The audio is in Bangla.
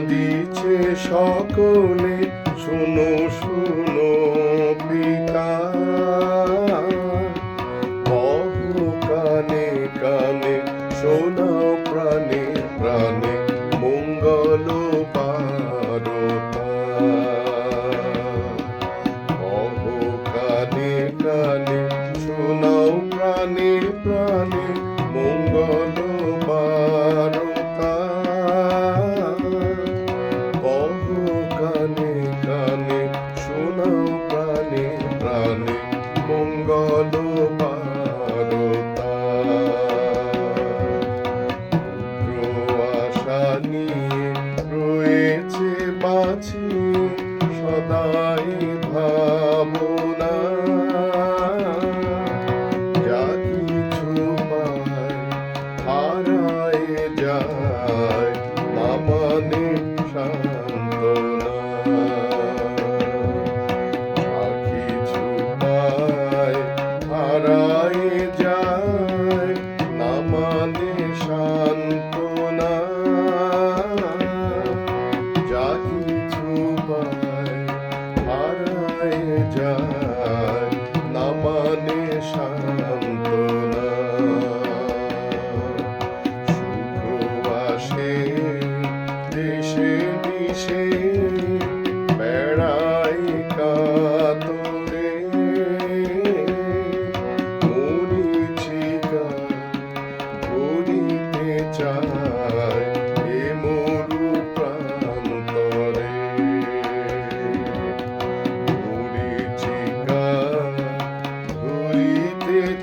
কাঁদিছে সকলে। শুনো শুনো, পিতা। বহু কানে কানে শোনাও প্রাণে প্রাণে মঙ্গল বারতা বহু কানে কানে শোনাও প্রাণে প্রাণে মঙ্গল বারতা পুত্র আশা রয়েছে সদাই ভাবনা সান্ত্বনা সুখ আসে দেশে দেশে